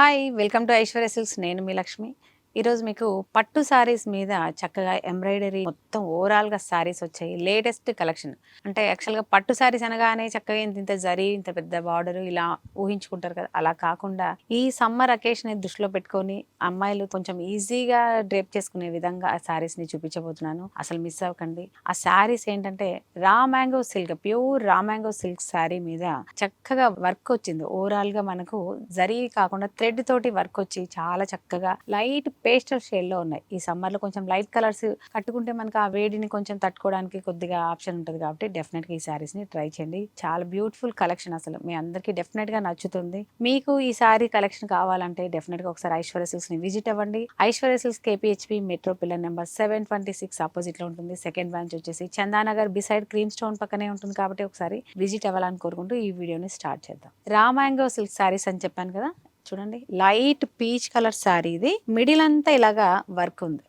Hi welcome to Aishwarya silks నేను మీ లక్ష్మి. ఈరోజు మీకు పట్టు సారీస్ మీద చక్కగా ఎంబ్రాయిడరీ మొత్తం ఓవరాల్గా సారీస్ వచ్చాయి. Latest collection. అంటే యాక్చువల్గా పట్టు సారీస్ అనగానే చక్కగా ఇంత ఇంత జరి ఇంత పెద్ద బార్డర్ ఇలా ఊహించుకుంటారు కదా. అలా కాకుండా ఈ సమ్మర్ అకేషన్ దృష్టిలో పెట్టుకొని అమ్మాయిలు కొంచెం ఈజీగా డ్రేప్ చేసుకునే విధంగా ఆ సారీస్ని చూపించబోతున్నాను. అసలు మిస్ అవ్వకండి. ఆ సారీస్ ఏంటంటే raw mango silk pure raw mango silk sari మీద చక్కగా వర్క్ వచ్చింది. ఓవరాల్గా మనకు జరీ కాకుండా థ్రెడ్ తోటి వర్క్ వచ్చి చాలా చక్కగా లైట్ పేస్టల్ షేడ్లో ఉన్నాయి. ఈ సమ్మర్లో కొంచెం లైట్ కలర్స్ కట్టుకుంటే మనకు ఆ వేడిని కొంచెం తట్టుకోవడానికి కొద్దిగా ఆప్షన్ ఉంటుంది కాబట్టి డెఫినెట్గా ఈ శారీస్ని ట్రై చేయండి. చాలా బ్యూటిఫుల్ కలెక్షన్ అసలు. మీ అందరికీ డెఫినెట్గా నచ్చుతుంది. మీకు ఈ సారీ కలెక్షన్ కావాలంటే డెఫినెట్గా ఒకసారి ఐశ్వర్య సిల్స్ని విజిట్ అవ్వండి. Aishwarya silks KPHB metro pillar number seven twenty six ఆపోజిట్లో ఉంటుంది. సెకండ్ బ్రాంచ్ వచ్చేసి చందానగర్ బిసైడ్ క్రీమ్ స్టోన్ పక్కనే ఉంటుంది కాబట్టి ఒకసారి విజిట్ అవ్వాలని కోరుకుంటూ ఈ వీడియోని స్టార్ట్ చేద్దాం. రామాంగో సిల్క్ శారీస్ అని చెప్పాను కదా? చూడండి. లైట్ పీచ్ కలర్ శారీ ఇది. మిడిల్ అంతా ఇలాగా వర్క్ ఉంది.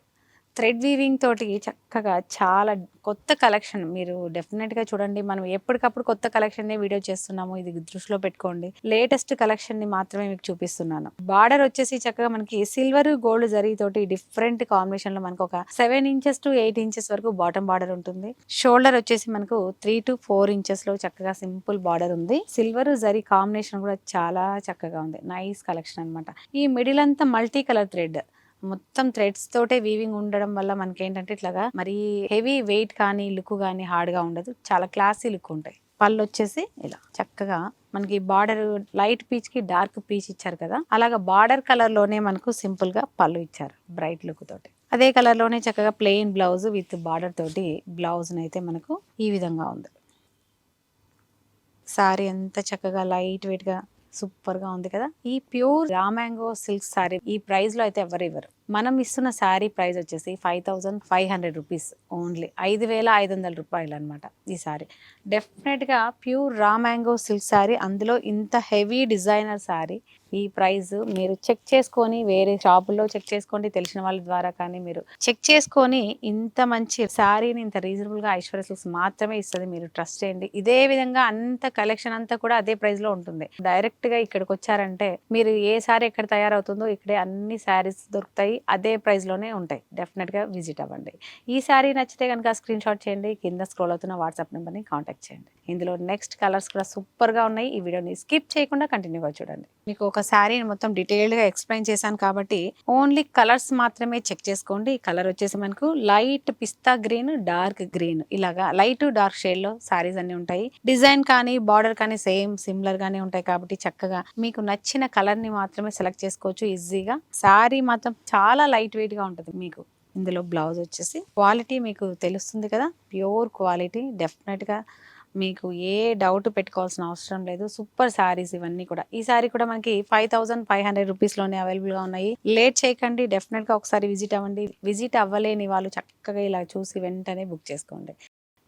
థ్రెడ్ వీవింగ్ తోటి చక్కగా చాలా కొత్త కలెక్షన్. మీరు డెఫినెట్గా చూడండి మనం ఎప్పటికప్పుడు కొత్త కలెక్షన్నే వీడియో చేస్తున్నాము. ఇది దృష్టిలో పెట్టుకోండి. లేటెస్ట్ కలెక్షన్ని మాత్రమే మీకు చూపిస్తున్నాను. బార్డర్ వచ్చేసి చక్కగా మనకి సిల్వర్ గోల్డ్ జరీ తోటి డిఫరెంట్ కాంబినేషన్లో మనకు ఒక seven inches to eight inches వరకు బాటమ్ బార్డర్ ఉంటుంది. షోల్డర్ వచ్చేసి మనకు త్రీ టు ఫోర్ ఇంచెస్లో చక్కగా సింపుల్ బార్డర్ ఉంది. సిల్వర్ జరీ కాంబినేషన్ కూడా చాలా చక్కగా ఉంది. నైస్ కలెక్షన్ అన్నమాట. ఈ మిడిల్ అంతా మల్టీ కలర్ థ్రెడ్ మొత్తం థ్రెడ్స్ తోటే వీవింగ్ ఉండడం వల్ల మనకి ఏంటంటే ఇట్లాగా మరి హెవీ వెయిట్ కానీ లుక్ కానీ హార్డ్గా ఉండదు. చాలా క్లాసీ లుక్ ఉంటాయి. పళ్ళు వచ్చేసి ఇలా చక్కగా మనకి బార్డర్ లైట్ పీచ్కి డార్క్ పీచ్ ఇచ్చారు కదా అలాగా బార్డర్ కలర్లోనే మనకు సింపుల్గా పళ్ళు ఇచ్చారు బ్రైట్ లుక్ తోటి. అదే కలర్లోనే చక్కగా ప్లెయిన్ బ్లౌజ్ విత్ బార్డర్ తోటి బ్లౌజ్ అయితే మనకు ఈ విధంగా ఉంది. సారీ ఎంత చక్కగా లైట్ వెయిట్ సూపర్గా సూపర్గా ఉంది కదా. ఈ ప్యూర్ రామాంగో సిల్క్ సారీ ఈ ప్రైస్లో అయితే ఎవరు ఇవ్వరు. మనం ఇస్తున్న శారీ ప్రైస్ వచ్చేసి five thousand five hundred rupees only. ఐదు వేల ఐదు వందల రూపాయలు అనమాట ఈ సారీ. డెఫినెట్గా pure raw mango silk sari అందులో ఇంత హెవీ డిజైనర్ శారీ ఈ ప్రైస్ మీరు చెక్ చేసుకొని వేరే షాపుల్లో చెక్ చేసుకోండి. తెలిసిన వాళ్ళ ద్వారా కానీ మీరు చెక్ చేసుకొని ఇంత మంచి శారీని ఇంత రీజనబుల్గా ఐశ్వర్య సిల్క్స్ మాత్రమే ఇస్తుంది మీరు ట్రస్ట్ చేయండి. ఇదే విధంగా అంత కలెక్షన్ అంతా కూడా అదే ప్రైస్లో ఉంటుంది. డైరెక్ట్గా ఇక్కడికి వచ్చారంటే మీరు ఏ సారీ ఎక్కడ తయారవుతుందో ఇక్కడే అన్ని శారీస్ దొరుకుతాయి. అదే ప్రైస్లోనే ఉంటాయి. డెఫినెట్గా విజిట్ అవ్వండి. ఈ శారీ నచ్చితే కనుక స్క్రీన్ షాట్ చేయండి. కింద స్క్రోల్ అవుతున్న వాట్సాప్ నెంబర్ని కాంటాక్ట్ చేయండి. ఇందులో నెక్స్ట్ కలర్స్ కూడా సూపర్గా ఉన్నాయి. ఈ వీడియోని స్కిప్ చేయకుండా కంటిన్యూగా చూడండి. మీకు ఒక శారీని మొత్తం డీటెయిల్డ్గా ఎక్స్ప్లెయిన్ చేశాను కాబట్టి ఓన్లీ కలర్స్ మాత్రమే చెక్ చేసుకోండి. ఈ కలర్ వచ్చేసి మనకు light pista green dark green. ఇలాగా లైట్ డార్క్ షేడ్లో శారీస్ అన్ని ఉంటాయి. డిజైన్ కానీ బార్డర్ కానీ సేమ్ సిమిలర్ గానే ఉంటాయి కాబట్టి చక్కగా మీకు నచ్చిన కలర్ని మాత్రమే సెలెక్ట్ చేసుకోవచ్చు ఈజీగా. శారీ మాత్రం చాలా లైట్ వెయిట్గా ఉంటుంది మీకు. ఇందులో బ్లౌజ్ వచ్చేసి క్వాలిటీ మీకు తెలుస్తుంది కదా? ప్యూర్ క్వాలిటీ డెఫినెట్గా మీకు ఏ డౌట్ పెట్టుకోవాల్సిన అవసరం లేదు. సూపర్ శారీస్ ఇవన్నీ కూడా. ఈ సారీ కూడా మనకి ఫైవ్ థౌసండ్ ఫైవ్ హండ్రెడ్ రూపీస్లోనే అవైలబుల్గా ఉన్నాయి. లేట్ చేయకండి. డెఫినెట్గా ఒకసారి విజిట్ అవ్వండి. విజిట్ అవ్వలేని వాళ్ళు చక్కగా ఇలా చూసి వెంటనే బుక్ చేసుకోండి.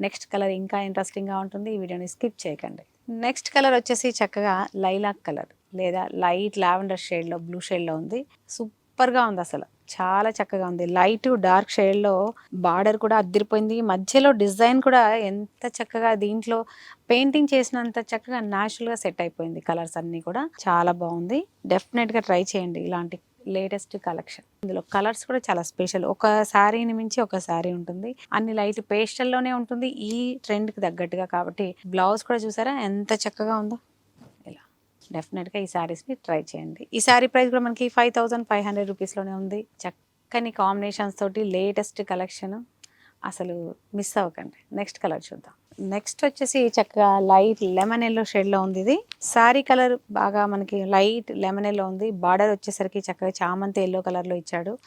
నెక్స్ట్ కలర్ ఇంకా ఇంట్రెస్టింగ్గా ఉంటుంది. ఈ వీడియోని స్కిప్ చేయకండి. నెక్స్ట్ కలర్ వచ్చేసి చక్కగా లైలాక్ కలర్ లేదా లైట్ లావెండర్ షేడ్లో బ్లూ షేడ్లో ఉంది. సూపర్గా ఉంది అసలు. చాలా చక్కగా ఉంది. లైట్ డార్క్ షేడ్లో బార్డర్ కూడా అద్దరిపోయింది. మధ్యలో డిజైన్ కూడా ఎంత చక్కగా దీంట్లో పెయింటింగ్ చేసినంత చక్కగా న్యాచురల్గా సెట్ అయిపోయింది కలర్స్ అన్నీ కూడా. చాలా బాగుంది. డెఫినెట్గా ట్రై చేయండి ఇలాంటి లేటెస్ట్ కలెక్షన్. ఇందులో కలర్స్ కూడా చాలా స్పెషల్. ఒక శారీని మించి ఒక శారీ ఉంటుంది. అన్ని లైట్ పేస్టల్లోనే ఉంటుంది. ఈ ట్రెండ్కి తగ్గట్టుగా. కాబట్టి బ్లౌజ్ కూడా చూసారా? ఎంత చక్కగా ఉందో. డెఫినెట్గా ఈ శారీస్ని ట్రై చేయండి. ఈ శారీ ప్రైస్ కూడా మనకి ఫైవ్ థౌజండ్ ఫైవ్ హండ్రెడ్ రూపీస్లోనే ఉంది. చక్కని కాంబినేషన్స్ తోటి లేటెస్ట్ కలెక్షన్ అసలు మిస్ అవ్వకండి. నెక్స్ట్ కలర్ చూద్దాం. నెక్స్ట్ వచ్చేసి చక్కగా లైట్ లెమన్ ఎల్లో షేడ్లో ఉంది ఇది. శారీ కలర్ బాగా మనకి లైట్ లెమన్ ఎల్లో ఉంది. బార్డర్ వచ్చేసరికి చక్కగా చామంతి ఎల్లో కలర్లో ఇచ్చాడు.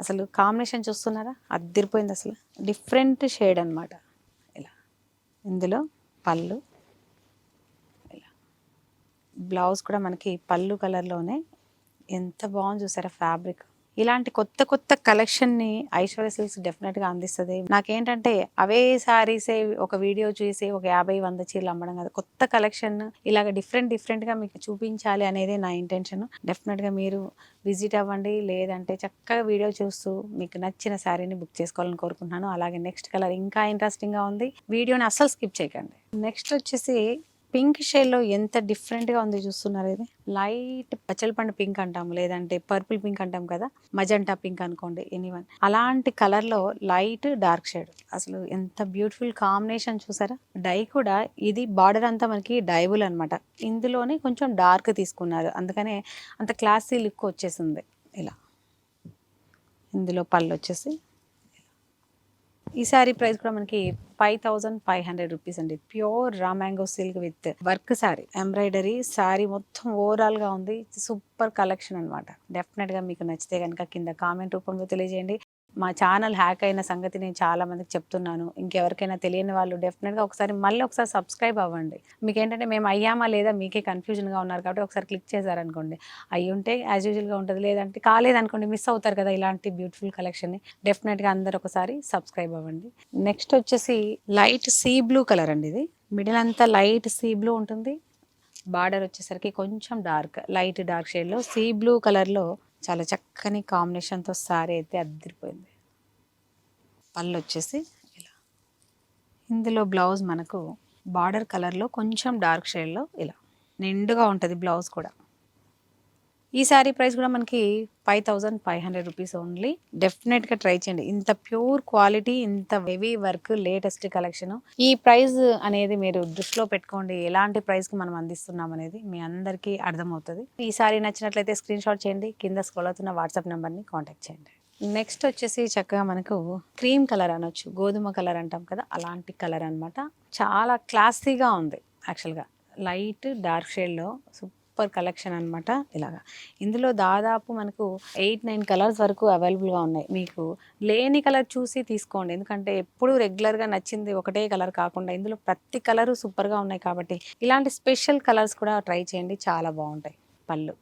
అసలు కాంబినేషన్ చూస్తున్నారా? అద్దరిపోయింది అసలు. డిఫరెంట్ షేడ్ అనమాట ఇలా ఇందులో పళ్ళు బ్లౌజ్ కూడా మనకి పళ్ళు కలర్లోనే ఎంత బాగుంది చూసారా ఫ్యాబ్రిక్. ఇలాంటి కొత్త కొత్త కలెక్షన్ని ఐశ్వర్య సిల్క్స్ డెఫినెట్గా అందిస్తుంది. నాకేంటంటే అవే సారీసే ఒక వీడియో చూసి ఒక యాభై వంద చీరలు అమ్మడం కదా. కొత్త కలెక్షన్ ఇలాగ డిఫరెంట్ డిఫరెంట్గా మీకు చూపించాలి అనేది నా ఇంటెన్షన్ డెఫినెట్గా మీరు విజిట్ అవ్వండి. లేదంటే చక్కగా వీడియో చూస్తూ మీకు నచ్చిన శారీని బుక్ చేసుకోవాలని కోరుకుంటున్నాను. అలాగే నెక్స్ట్ కలర్ ఇంకా ఇంట్రెస్టింగ్గా ఉంది. వీడియోని అస్సలు స్కిప్ చేయకండి. నెక్స్ట్ వచ్చేసి పింక్ షేడ్లో ఎంత డిఫరెంట్గా ఉంది చూస్తున్నారు ఇది? లైట్ పచ్చలపండు పింక్ అంటాం లేదంటే పర్పుల్ పింక్ అంటాం కదా మజంటా పింక్ అనుకోండి ఎనీవన్. అలాంటి కలర్లో లైట్ డార్క్ షేడ్. అసలు ఎంత బ్యూటిఫుల్ కాంబినేషన్ చూసారా? డై కూడా ఇది బార్డర్ అంతా మనకి డైబుల్ అనమాట ఇందులోనే కొంచెం డార్క్ తీసుకున్నారు అందుకనే అంత క్లాసీ లుక్ వచ్చేసింది. ఇలా. ఇందులో పళ్ళు వచ్చేసి ఈ సారీ ప్రైస్ కూడా మనకి five thousand five hundred rupees అండి. Pure raw mango silk with work sari embroidery sari మొత్తం ఓవరాల్గా ఉంది. సూపర్ కలెక్షన్ అనమాట డెఫినెట్గా మీకు నచ్చితే కనుక కింద కామెంట్ రూపంలో తెలియజేయండి. మా ఛానల్ హ్యాక్ అయిన సంగతి నేను చాలా మందికి చెప్తున్నాను. ఇంకెవరికైనా తెలియని వాళ్ళు డెఫినెట్గా ఒకసారి మళ్ళీ ఒకసారి సబ్స్క్రైబ్ అవ్వండి. మీకు ఏంటంటే మేము అయ్యామా లేదా మీకే కన్ఫ్యూజన్గా ఉన్నారు కాబట్టి ఒకసారి క్లిక్ చేశారనుకోండి. అయ్యి ఉంటే యాజ్ యూజువల్గా ఉంటుంది. లేదంటే కాలేదనుకోండి మిస్ అవుతారు కదా ఇలాంటి బ్యూటిఫుల్ కలెక్షన్ని డెఫినెట్గా అందరు ఒకసారి సబ్స్క్రైబ్ అవ్వండి. నెక్స్ట్ వచ్చేసి లైట్ సీ బ్లూ కలర్ అండి ఇది. మిడిల్ అంతా లైట్ సీ బ్లూ ఉంటుంది. బార్డర్ వచ్చేసరికి కొంచెం డార్క్ లైట్ డార్క్ షేడ్లో సీ బ్లూ కలర్లో చాలా చక్కని కాంబినేషన్తో సారీ అయితే అద్దరిపోయింది. పళ్ళు వచ్చేసి ఇలా. ఇందులో బ్లౌజ్ మనకు బార్డర్ కలర్లో కొంచెం డార్క్ షేడ్లో ఇలా. నిండుగా ఉంటుంది బ్లౌజ్ కూడా. ఈ శారీ ప్రైస్ కూడా మనకి five thousand five hundred rupees only. డెఫినెట్గా ట్రై చేయండి. ఇంత ప్యూర్ క్వాలిటీ ఇంత హెవీ వర్క్ లేటెస్ట్ కలెక్షన్. ఈ ప్రైస్ అనేది మీరు దృష్టిలో పెట్టుకోండి. ఎలాంటి ప్రైస్కి మనం అందిస్తున్నాం అనేది మీ అందరికీ అర్థమవుతుంది. ఈ సారీ నచ్చినట్లయితే స్క్రీన్ షాట్ చేయండి. కింద స్క్రోల్ అవుతున్న వాట్సాప్ నెంబర్ని కాంటాక్ట్ చేయండి. నెక్స్ట్ వచ్చేసి చక్కగా మనకు క్రీమ్ కలర్ అనొచ్చు. గోధుమ కలర్ అంటాం కదా అలాంటి కలర్ అనమాట చాలా క్లాసీగా ఉంది యాక్చువల్గా. లైట్ డార్క్ షేడ్లో సూపర్ సూపర్ కలెక్షన్ అనమాట ఇలాగా. ఇందులో దాదాపు మనకు ఎయిట్ నైన్ కలర్స్ వరకు అవైలబుల్గా ఉన్నాయి. మీకు లేని కలర్ చూసి తీసుకోండి. ఎందుకంటే ఎప్పుడు రెగ్యులర్గా నచ్చింది ఒకటే కలర్ కాకుండా ఇందులో ప్రతి కలరు సూపర్గా ఉన్నాయి కాబట్టి ఇలాంటి స్పెషల్ కలర్స్ కూడా ట్రై చేయండి. చాలా బాగుంటాయి పళ్ళు.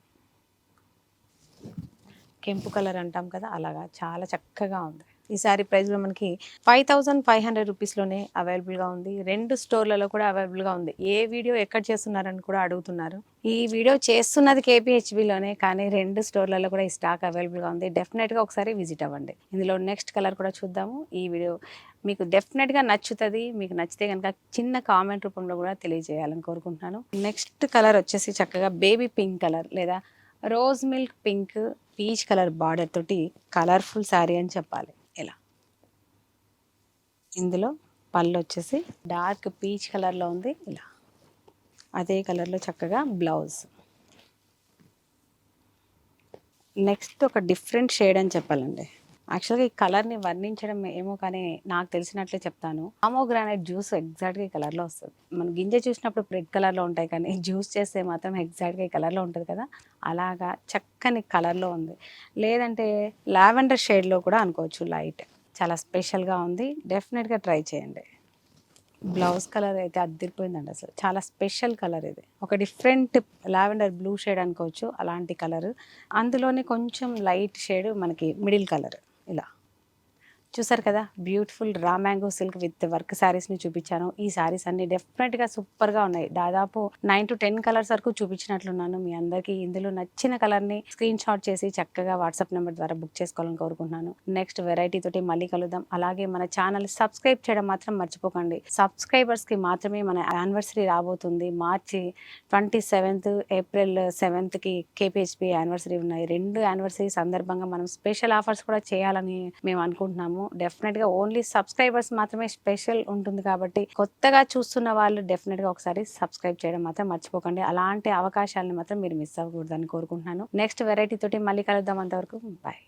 కెంపు కలర్ అంటాం కదా అలాగా. చాలా చక్కగా ఉంది. ఈ సారీ ప్రైస్లో మనకి ఫైవ్ థౌజండ్ ఫైవ్ హండ్రెడ్ రూపీస్లోనే అవైలబుల్గా ఉంది. రెండు స్టోర్లలో కూడా అవైలబుల్గా ఉంది. ఏ వీడియో ఎక్కడ చేస్తున్నారని కూడా అడుగుతున్నారు. ఈ వీడియో చేస్తున్నది కేపీహెచ్బిలోనే కానీ రెండు స్టోర్లలో కూడా ఈ స్టాక్ అవైలబుల్గా ఉంది. డెఫినెట్గా ఒకసారి విజిట్ అవ్వండి. ఇందులో నెక్స్ట్ కలర్ కూడా చూద్దాము. ఈ వీడియో మీకు డెఫినెట్గా నచ్చుతుంది. మీకు నచ్చితే కనుక చిన్న కామెంట్ రూపంలో కూడా తెలియజేయాలని కోరుకుంటున్నాను. నెక్స్ట్ కలర్ వచ్చేసి చక్కగా బేబీ పింక్ కలర్ లేదా rose milk pink peach colour border తోటి కలర్ఫుల్ శారీ అని చెప్పాలి. ఇందులో పళ్ళు వచ్చేసి డార్క్ పీచ్ కలర్లో ఉంది. ఇలా. అదే కలర్లో చక్కగా బ్లౌజ్. నెక్స్ట్ ఒక డిఫరెంట్ షేడ్ అని చెప్పాలండి. యాక్చువల్గా ఈ కలర్ని వర్ణించడం ఏమో కానీ నాకు తెలిసినట్లే చెప్తాను. ఆమోగ్రానైట్ జ్యూస్ ఎగ్జాక్ట్గా ఈ కలర్లో వస్తుంది. మనం గింజ చూసినప్పుడు రెడ్ కలర్లో ఉంటాయి కానీ జ్యూస్ చేస్తే మాత్రం ఎగ్జాక్ట్గా ఈ కలర్లో ఉంటుంది కదా. అలాగా చక్కని కలర్లో ఉంది. లేదంటే లావెండర్ షేడ్లో కూడా అనుకోవచ్చు లైట్. చాలా స్పెషల్గా ఉంది. డెఫినెట్గా ట్రై చేయండి. బ్లౌజ్ కలర్ అయితే అద్దరిపోయిందండి అసలు. చాలా స్పెషల్ కలర్ ఇది. ఒక డిఫరెంట్ లావెండర్ బ్లూ షేడ్ అనుకోవచ్చు అలాంటి కలర్. అందులోనే కొంచెం లైట్ షేడ్ మనకి మిడిల్ కలర్. ఇలా. చూసారు కదా beautiful raw mango silk with work శారీస్ని చూపించాను. ఈ శారీస్ అన్ని డెఫినెట్గా సూపర్గా ఉన్నాయి. దాదాపు నైన్ టు టెన్ కలర్స్ వరకు చూపించినట్లున్నాను మీ అందరికీ. ఇందులో నచ్చిన కలర్ని స్క్రీన్ షాట్ చేసి చక్కగా వాట్సాప్ నెంబర్ ద్వారా బుక్ చేసుకోవాలని కోరుకుంటున్నాను. నెక్స్ట్ వెరైటీ తోటి మళ్ళీ కలుద్దాం. అలాగే మన ఛానల్ సబ్స్క్రైబ్ చేయడం మాత్రం మర్చిపోకండి. సబ్స్క్రైబర్స్కి మాత్రమే మన యానివర్సరీ రాబోతుంది. మార్చి ట్వంటీ సెవెంత్ ఏప్రిల్ సెవెంత్కి కేపీహెచ్పి యానివర్సరీ ఉన్నాయి. రెండు యానివర్సరీ సందర్భంగా మనం స్పెషల్ ఆఫర్స్ కూడా చేయాలని మేము అనుకుంటున్నాము. డెఫినెట్గా ఓన్లీ సబ్స్క్రైబర్స్ మాత్రమే స్పెషల్ ఉంటుంది కాబట్టి కొత్తగా చూస్తున్న వాళ్ళు డెఫినెట్గా ఒకసారి సబ్స్క్రైబ్ చేయడం మాత్రం మర్చిపోకండి. అలాంటి అవకాశాలను మాత్రం మీరు మిస్ అవ్వకూడదని కోరుకుంటున్నాను. నెక్స్ట్ వెరైటీ తోటి మళ్ళీ కలుద్దాం అంతవరకు. బాయ్